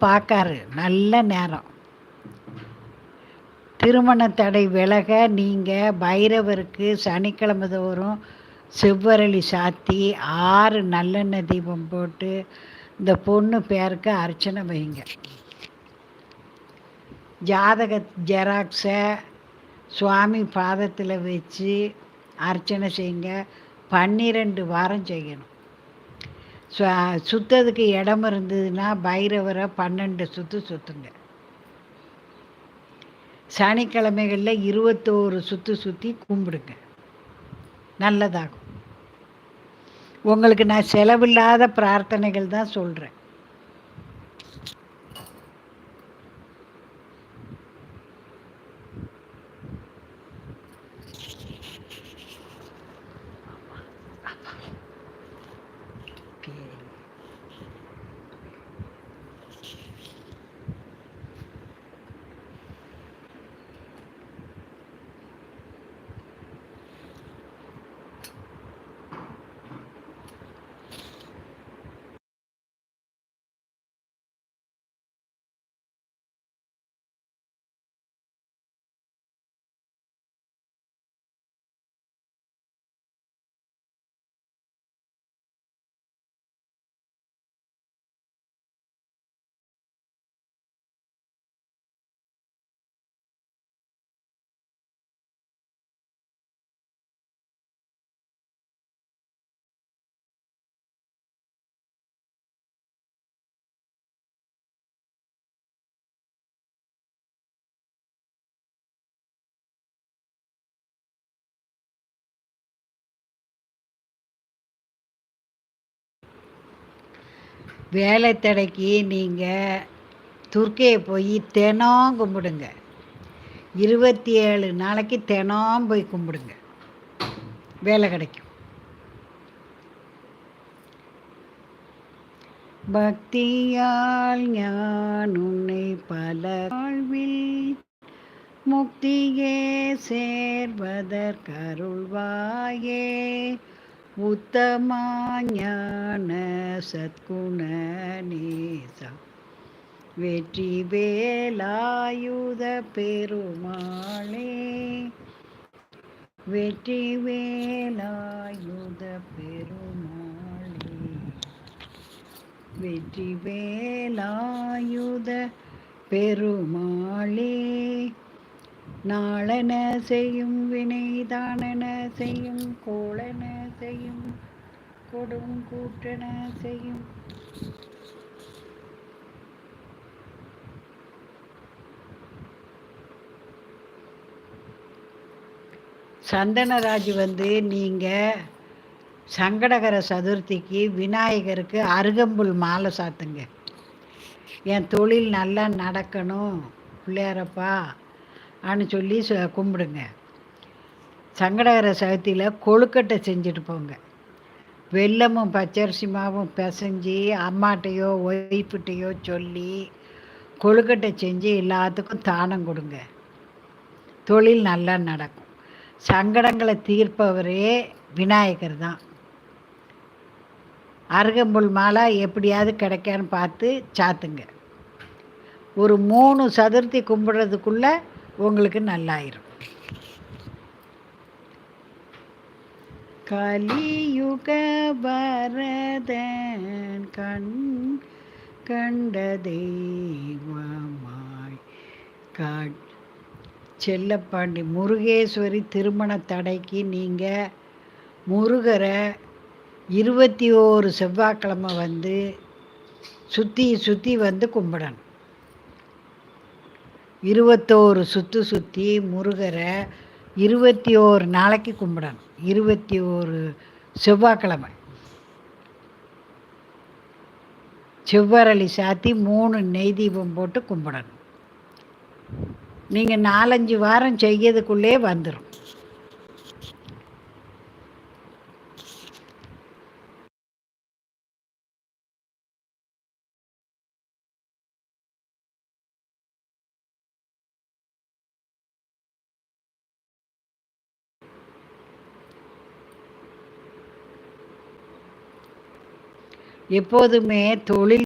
பார்க்காரு நல்ல நேரம். திருமண தடை விலக நீங்கள் பைரவருக்கு சனிக்கிழமை தோறும் செவ்வரளி சாத்தி ஆறு நல்லெண்ணெய் தீபம் போட்டு இந்த பொண்ணு பேருக்கு அர்ச்சனை வைங்க. ஜாதக ஜெராக்ஸை சுவாமி பாதத்தில் வச்சு அர்ச்சனை செய்யுங்க. பன்னிரெண்டு வாரம் செய்யணும். சுத்ததுக்கு இடம் இருந்ததுன்னா பைரவரை பன்னெண்டு சுற்று சுற்றுங்க சனிக்கிழமைகளில் இருபத்தோரு சுற்று சுற்றி கும்பிடுங்க. நல்லதாகும். உங்களுக்கு நான் செலவில்லாத பிரார்த்தனைகள் தான் சொல்கிறேன் வேலை தடைக்கு நீங்கள் துர்க்கையை போய் தினம் கும்பிடுங்க. இருபத்தி ஏழு நாளைக்கு தினம் போய் கும்பிடுங்க. வேலை கிடைக்கும். பக்தியால் ஞான் உன்னை பல வாழ்வில் முக்தியே சேர்வதற்கருள்வாயே. உத்தமா ஞான வெற்றி வேலாயுத பெருமாளே வெற்றி வேலாயுத பெருமாளே. வெற்றி வேலாயுத பெருமாளே நாளன செய்யும் வினைதானன செய்யும் கோளன செய்யும் கொடும் கூட்டன செய்யும். சந்தனராஜ் வந்து நீங்கள் சங்கடகர சதுர்த்திக்கு விநாயகருக்கு அருகம்புல் மாலை சாத்துங்க. என் தொழில் நல்லா நடக்கணும் பிள்ளையாரப்பா. ஆன்னு சொல்லி ச- கும்பிடுங்க. சங்கடகர சதுர்த்தியில் கொழுக்கட்டை செஞ்சுட்டு போங்க. வெள்ளமும் பச்சரிசி மாவும் பிசைஞ்சு அம்மாட்டையோ ஒய்ஃப்கிட்டையோ சொல்லி கொழுக்கட்டை செஞ்சு எல்லாத்துக்கும் தானம் கொடுங்க. தொழில் நல்லா நடக்கும். சங்கடங்களை தீர்ப்பவரே விநாயகர் தான். அருகம்புல் மாலை எப்படியாவது கிடைக்கான்னு பார்த்து சாத்துங்க. ஒரு மூணு சதுர்த்தி கும்பிட்றதுக்குள்ளே உங்களுக்கு நல்லாயிரும். கலியுக பரதன் கண் கண்ட தெய்வமாய் காட். செல்லப்பாண்டி முருகேஸ்வரி திருமண தடைக்கு நீங்கள் முருகரை இருபத்தி ஓரு செவ்வாய்க்கிழமை வந்து சுற்றி சுற்றி வந்து கும்பிடணும். இருபத்தோரு சுற்று சுற்றி முருகரை இருபத்தி ஓரு நாளைக்கு கும்பிடணும். இருபத்தி ஓரு செவ்வாய்க்கிழமை. செவ்வரளி சாத்தி மூணு நெய் தீபம் போட்டு கும்பிடணும். நீங்கள் நாலஞ்சு வாரம் செய்யறதுக்குள்ளே வந்துடும் எப்போதுமே தொழில்